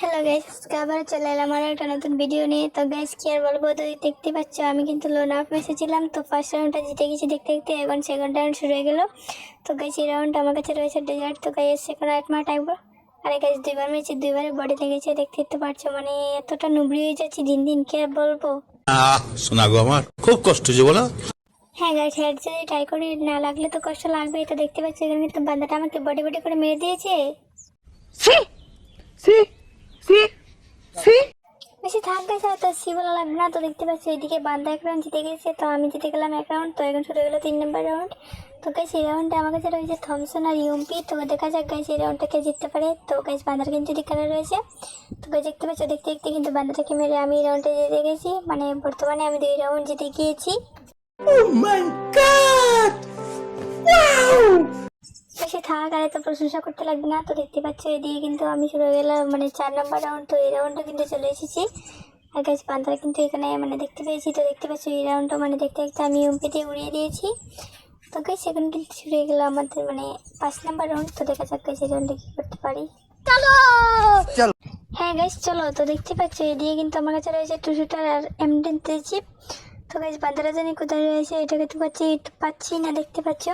Hello guys আজকে আবার চলে এলাম আরও একটা নতুন ভিডিও নিয়ে। তো গাইস কি আর বলব? তো দেখতে পাচ্ছ আমি কিন্তু লোন আপ এসেছিলাম তো ফার্স্ট রাউন্ডটা জিতে গেছি দেখতে দেখতে এখন সেকেন্ড রাউন্ড শুরু হয়ে গেলো। তো গাইস এই রাউন্ডটা আমার কাছে রয়েছে ডেজার্ট তো গাইস সেকেন্ড আট মার টাইম আরে গাইস দুইবার মেরেছি দুইবারে বডি লেগেছে। দেখতে দেখতে পারছ মানে এতটা নুবড়ি হয়ে যাচ্ছি দিন দিন কি আর বলব? শোনা গো আমার খুব কষ্ট যে বলো। হ্যাঁ গাইস হেড যদি ট্রাই করি না লাগলে তো কষ্ট লাগবেই। তো দেখতে পাচ্ছি এখানে কিন্তু বান্দাটা আমাকে বডি বডি করে মেরে দিয়েছে। থাক গেছে তো সি বলা লাগবে না তো দেখতে পাচ্ছি এদিকে বান্দা এক রাউন্ড জিতে গেছে তো আমি জিতে গেলাম এক রাউন্ড তো এখন শুরু হলো তিন নম্বর রাউন্ড তো গাইস এই রাউন্ডে আমার কাছে রয়েছে থমসন আর ইউম্পি তো দেখা যাক গাইস এই রাউন্ডটা কে জিততে পারে। তো গাইস বান্দার কিন্তু এখানে রয়েছে। তো গাইস দেখতে পাচ্ছ দেখতে দেখতে কিন্তু বান্দাটাকে মেরে আমি এই রাউন্ডে জিতে গেছি। মানে বর্তমানে আমি দুই রাউন্ড জিতে গিয়েছি। বেশি থাক আর এত প্রশংসা করতে লাগবে না। তো দেখতে পাচ্ছ এদিকে কিন্তু আমি শুরু হয়ে গেলাম মানে চার নম্বর রাউন্ড তো এই রাউন্ডে কিন্তু চলে এসেছি। আর গাছ পান্তারা কিন্তু এখানে মানে দেখতে পেয়েছি তো দেখতে পাচ্ছ এই রাউন্ডটা মানে দেখতে দেখতে আমি এমপি দিয়ে উড়িয়ে দিয়েছি। তো গাছ সেখানে কিন্তু শুরু হয়ে গেলো আমাদের মানে পাঁচ নাম্বার রাউন্ড তো দেখা যাক গাছ এই রাউন্ডে কী করতে পারি। চলো! হ্যাঁ গাইস চলো তো দেখতে পাচ্ছ এদিকে কিন্তু আমার কাছে রয়েছে টু শুটার আর এম টেন চিপ তো গাইস বান্দারা জানি কোথায় রয়েছে এটাকে তো পাচ্ছি পাচ্ছি না দেখতে পাচ্ছ।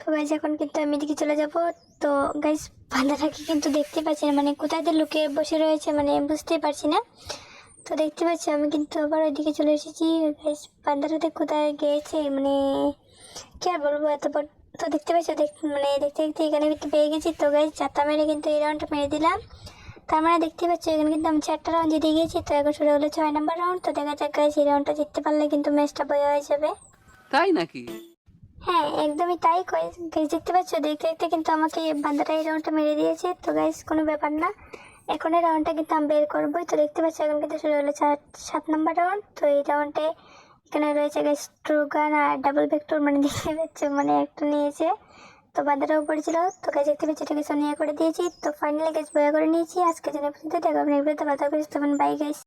তো গাইজ এখন কিন্তু আমি এদিকে চলে যাব। তো গাইজ বান্দাটাকে কিন্তু দেখতে পাচ্ছি না মানে কোথায় দিয়ে লুকিয়ে বসে রয়েছে মানে বুঝতেই পারছি না। তো দেখতে পাচ্ছি আমি কিন্তু আবার ওইদিকে চলে এসেছি। বান্দাটাতে কোথায় গিয়েছে? মানে কি আর বলব এত বড় তো দেখতে পাচ্ছ মানে দেখতে দেখতে এখানে কিন্তু পেয়ে গেছি। তো গাইজ চারটা মেরে কিন্তু এই রাউন্ডটা মেরে দিলাম। তার মানে দেখতে পাচ্ছ এখানে কিন্তু আমি চারটা রাউন্ড জিতে গিয়েছি। তো এখন শুরু হলো ছয় নম্বর রাউন্ড তো দেখা যাক গাইজ এই রাউন্ডটা জিততে পারলে কিন্তু ম্যাচটা বয়ে হয়ে যাবে। তাই নাকি? হ্যাঁ একদমই তাই। দেখতে পাচ্ছ দেখতে দেখতে কিন্তু আমাকে বান্দাটা এই রাউন্ডটা মেরে দিয়েছে। তো গাইস কোনো ব্যাপার না। এখন এই রাউন্ডটা কিন্তু আমি বের করব তো দেখতে পাচ্ছি এখন কিন্তু শুরু হলো সাত নম্বর রাউন্ড তো এই রাউন্ডে এখানে রয়েছে ট্রু গান আর ডাবল ভেক্টর মানে দেখতে পাচ্ছি মানে একটু নিয়েছে। তো বান্দাটাও পড়েছিল তো গাছ দেখতে পাচ্ছি এটা কিছু সোনিয়া করে দিয়েছি। তো ফাইনালি গাছ বয়া করে নিয়েছি। আজকে জন্য পর্যন্ত দেখো আপনি বাধা করিস তখন বাই গাইস